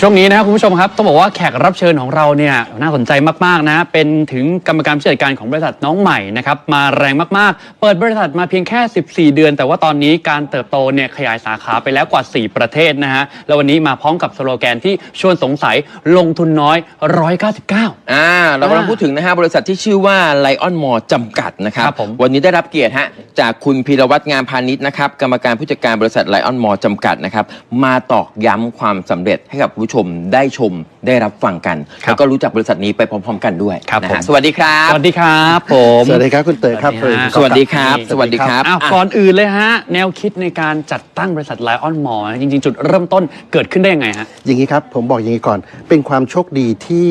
ช่วงนี้นะครับคุณผู้ชมครับต้องบอกว่าแขกรับเชิญของเราเนี่ยน่าสนใจมากๆนะเป็นถึงกรรมการผู้จัดการของบริษัทน้องใหม่นะครับมาแรงมากๆ เปิดบริษัทมาเพียงแค่ 14 เดือน แต่ว่าตอนนี้การเติบโตเนี่ยขยายสาขาไปแล้วกว่า 4 ประเทศนะฮะแล้ววันนี้มาพร้อมกับสโลแกนที่ชวนสงสัยลงทุนน้อย 199 อ่าเรากำลังพูดถึงนะฮะบริษัทที่ชื่อว่าไลออนมอจำกัดนะครับครับผม วันนี้ได้รับเกียรติฮะจากคุณพีรวัตรงามพาณิชย์นะครับกรรมการผู้จัดการบริษัทไลออนมอจำกัดนะครับมาตอกย้ำความสำเร็จให้กับคุณผู้ชมได้ชมได้รับฟังกัน ครับแล้วก็รู้จักบริษัทนี้ไปพร้อม ๆ กันด้วยครับนะผม ฮะสวัสดีครับ สวัสดีครับผม สวัสดีครับคุณเตยครับสวัสดีฮะสวัสดีครับ สวัสดีครับ อ้าวอะก่อนอื่นเลยฮะ แนวคิดในการจัดตั้งบริษัทไลออนมอจริง ๆ จุดเริ่มต้นเกิดขึ้นได้ยังไงฮะ อย่างนี้ครับ ผมบอกอย่างนี้ก่อน เป็นความโชคดีที่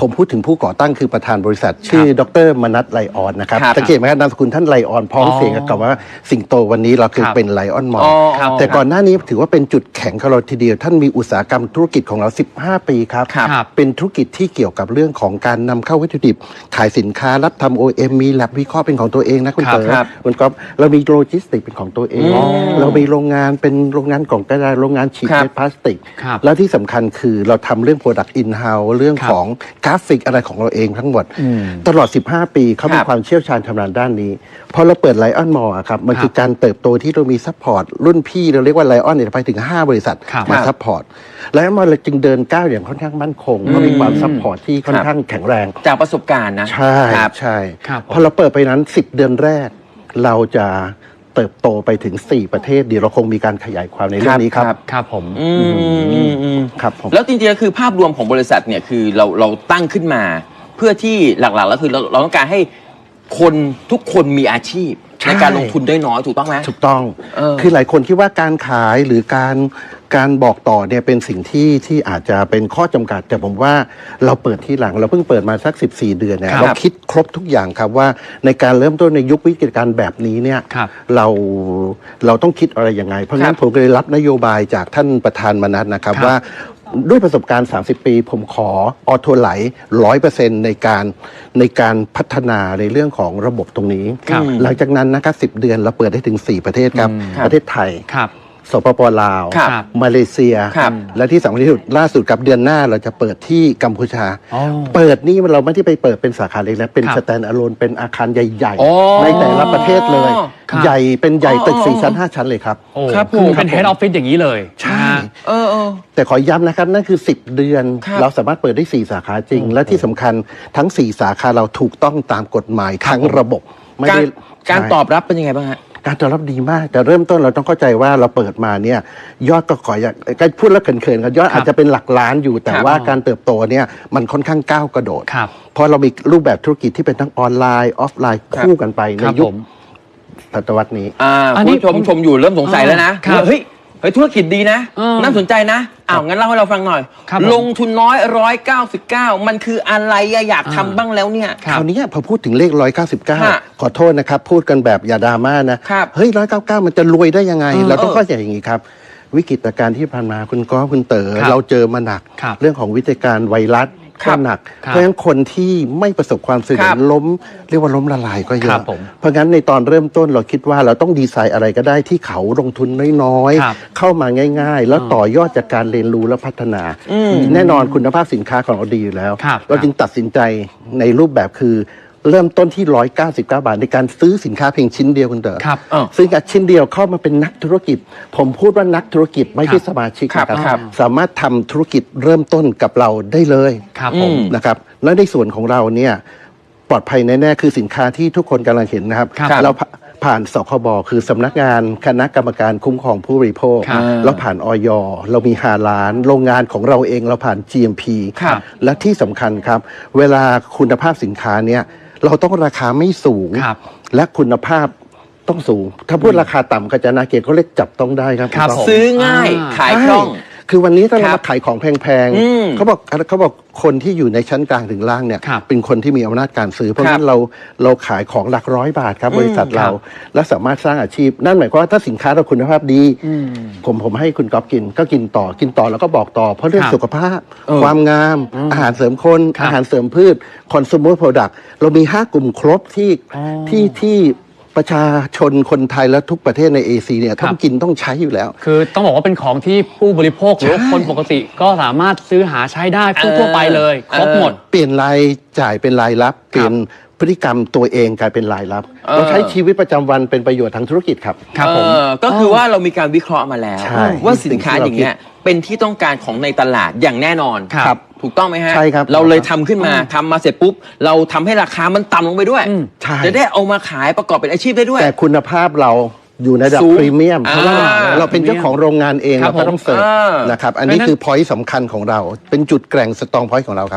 ผมพูดถึงผู้ก่อตั้งคือประธานบริษัท ชื่อดรมนัทไลออนนะครับครับสังเกตไหมครับนามสกุลท่านไลออนพ้องอ๋อเสียงกับว่าสิ่งโตวันนี้เราคือครับเป็นไลออนมออ๋อครับแต่ก่อนหน้านี้ถือว่าเป็นจุดแข็งของเราทีเดียว ท่านมีอุตสาหกรรมธุรกิจของเรา 15 ปีครับครับเป็นธุรกิจที่เกี่ยวกับเรื่องของการนำเข้าวัตถุดิบ ขายสินค้ารับทำ OM มีแลบวิเคราะห์เป็นของตัวเองนะคุณครับเต๋อครับคุณก๊อฟเรามีโลจิสติกเป็นของตัวเองอ๋อเรามีโรงงานเป็นโรงงานกล่องกระดาษโรงงานฉีดครับเม็ดพลาสติกครับแล้วที่สำคัญคือเราทำเรื่อง Product in house เรื่องครับของกราฟิกอะไรของเราเองทั้งหมดอืมตลอด 15 ปีเขามีครับความเชี่ยวชาญชำนาญด้านนี้พอเราเปิดไลออนมอลครับมันครับคือการเติบโตที่เรามีซัพพอร์ตรุ่นพี่เราเรียกว่าไลออนเนี่ยไปถึง 5 บริษัทครับมาครับซัพพอร์ตไลออนมอลจึงเดินก้าวอย่างค่อนข้างมั่นคงเพราะมีความซัพพอร์ตที่ค่อนข้างแข็งแรง จากประสบการณ์นะใช่ครับใช่ครับพอเราเปิดไปนั้น 10 เดือนแรกเราจะ เติบโตไปถึง 4 ประเทศเดี๋ยวเราคงมีการขยายความในเรื่องนี้ครับ ครับผมอืมอืมอืมครับผม แล้วจริงๆแล้วคือภาพรวมของบริษัทเนี่ยคือเราเราตั้งขึ้นมา เพื่อที่หลักๆแล้วคือเราเราต้องการให้คนทุกคนมีอาชีพ ใช่ ในการลงทุนได้น้อยถูกต้องไหม ถูกต้อง เออคือหลายคนคิดว่าการขายหรือการการบอกต่อเนี่ยเป็นสิ่งที่ที่อาจจะเป็นข้อจำกัด แต่ผมว่าเราเปิดที่หลังเราเพิ่งเปิดมาสัก 14 เดือนเนี่ยครับ เราคิดครบทุกอย่างครับว่าในการเริ่มต้นในยุควิกฤตการณ์แบบนี้เนี่ยครับ เราเราต้องคิดอะไรยังไง เพราะงั้ครันบผมก็เลยรับนโยบายจากท่านประธานมนัสนะครับครับ ว่า ด้วยประสบการณ์ 30 ปี ผมขอออโตไหลร้อยเปอร์เซ็นในการในการพัฒนาในเรื่องของระบบตรงนี้ ครับ หลังจากนั้นนะครับ10เดือนเราเปิดได้ถึง 4 ประเทศครับครับประเทศไทย ครับ สปปลาว ครับมาเลเซีย ครับและที่สำคัญที่สุดล่าสุดกับเดือนหน้าเราจะเปิดที่กัมพูชา อ๋อเปิดนี่เราไม่ได้ไปเปิดเป็นสาขาเล็กนะเป็นครับสแตนอะโลนเป็นอาคารใหญ่อ๋อๆในแต่ละประเทศเลย ครับ ใหญ่เป็นใหญ่ตึกอ๋อ สี่ชั้นห้าชั้นเลยครับ โอ้ครับคือผมเป็น head office อย่างนี้เลยใช่ นะฮะ เออเออ แต่ขอย้ำนะครับ นั่นคือ 10 เดือน ครับเราสามารถเปิดได้ 4 สาขาจริง และที่สำคัญทั้ง 4 สาขาเราถูกต้องตามกฎหมายทั้งระบบไม่การได้การใช่ ตอบรับเป็นยังไงบ้างฮะ การตอบรับดีมาก แต่เริ่มต้นเราต้องเข้าใจว่าเราเปิดมาเนี่ยยอดก็ขออยากก็พูดแล้วเขินๆครับยอดครับอาจจะเป็นหลักล้านอยู่ แต่ครับว่าการเติบโตเนี่ยมันค่อนข้างก้าวกระโดดครับเพราะเรามีรูปแบบธุรกิจที่เป็นทั้งออนไลน์ออฟไลน์ครับคู่กันไปในครับยุผคมศตวรรษนี้ อ่าอันคุนี้ณผู้ชมผมชมอยู่เริ่มสงสัยแล้วนะครับว่าเฮ้ย เฮ้ยธุรกิจดีนะเออน่าสนใจนะอ้าวงั้นเล่าให้เราฟังหน่อย ครับผมลงทุนน้อยร้อยเก้าสิบเก้ามันคืออะไรอะอยากอ่าทำบ้างแล้วเนี่ย ครัคบราวนี้พอพูดถึงเลขฮะ199 ขอโทษนะครับ พูดกันแบบอย่าดราม่านะ ครับเฮ้ย 199 มันจะรวยได้ยังไง เออเราต้องเข้าใจอย่างนี้ครับ วิกฤตการณ์ที่ผ่านมาคุณก้อฟคุณเต๋อครับเราเจอมาหนัก ครับเรื่องของวิกฤตการณ์ไวรัสครั ก็บหนักครับเพราะฉะนั้นคนที่ไม่ประสบความสำครัเร็จบล้ม เรียกว่าล้มละลายก็เยครัอะบผมเพราะงั้นในตอนเริ่มต้นเราคิดว่าเราต้องดีไซน์อะไรก็ได้ที่เขาลงทุนน้อยครับๆเข้ามาง่าย ๆ แล้วต่อยอดจากการเรียนรู้และพัฒนาอืมแน่นอนคุณภาพสินค้าของเราดีอยู่แล้วครับเราจึงตัดสินใจในรูปแบบคือ เริ่มต้นที่ 199 บาท ในการซื้อสินค้าเพียงชิ้นเดียวคุณเต๋อครับอ้าวซึ่งจากชิ้นเดียวเข้ามาเป็นนักธุรกิจ ผมพูดว่านักธุรกิจไม่ใช่ครับสมาชิกครับนะครับครับ สามารถทำธุรกิจเริ่มต้นกับเราได้เลยครับผมอืมนะครับ และในส่วนของเราเนี่ยปลอดภัยแน่ๆคือสินค้าที่ทุกคนกำลังเห็นนะครับ ครับเราผ่าผ่านสคบคือสำนักงานคณะกรรมการคุ้มครองผู้บริโภค ครับเราผ่านออยเรามีฮาลาน โรงงานของเราเองเราผ่าน GMP ครับ และที่สำคัญครับ เวลาคุณภาพสินค้าเนี่ย เราต้องราคาไม่สูง ครับ และคุณภาพต้องสูง ถ้าพูดราคาต่ำก็จะน่าเกลียดเขาเรียกจับต้องได้ครับครับณก๊อฟผมซื้อง่ายอ่าขายคล่อง ใช่ คือวันนี้ถ้าเราครับมาขายของแพงอืมๆเขาบอกเขาบอกคนที่อยู่ในชั้นกลางถึงล่างเนี่ยครับเป็นคนที่มีอำนาจการซื้อ เพราะครับงั้นเราเราขายของหลักร้อยบาทครับอืมบริษัทเราครับและสามารถสร้างอาชีพ นั่นหมายความว่าถ้าสินค้าเราคุณภาพดีผมผมให้คุณก๊อฟกินก็กินต่อกินต่อแล้วก็บอกต่อ เพราะเรื่องครับสุขภาพ เออความงาม อาหารเสริมคนครับอาหารเสริมพืช consumer product เรามี 5 กลุ่มครบที่อ๋อ ที่ที่ ประชาชนคนไทยและทุกประเทศในเอเชียเนี่ยครับต้องกินต้องใช้อยู่แล้ว คือต้องบอกว่าเป็นของที่ผู้บริโภคหรือว่าคนปกติก็สามารถซื้อหาใช้ได้ทั่วๆไปเลยครบหมด เปลี่ยนรายจ่ายเป็นรายรับเปลี่ยนพฤติกรรมตัวเองกลายเป็นรายรับเออเราใช้ชีวิตประจำวันเป็นประโยชน์ทางธุรกิจครับครับผมเออก็คือว่าเรามีการวิเคราะห์มาแล้วใช่ว่าสินค้าอย่างเงี้ยเป็นที่ต้องการของในตลาดอย่างแน่นอนครับ ถูกต้องไหมฮะใช่ครับเราเลยทำขึ้นมาทำมาเสร็จปุ๊บ เราทำให้ราคามันต่ำลงไปด้วย อืมใช่ จะได้เอามาขายประกอบเป็นอาชีพได้ด้วย แต่คุณภาพเราอยู่ในระดับสูงพรีเมียมเพราะว่าอ่าเราเป็นเจ้าของโรงงานเองครับเราก็ต้องเสิร์ฟผมอ่าน นะครับอันนี้เพราะฉะนั้นคือพอยต์สำคัญของเรา เป็นจุดแกร่งสตองพอยต์ของเราครับ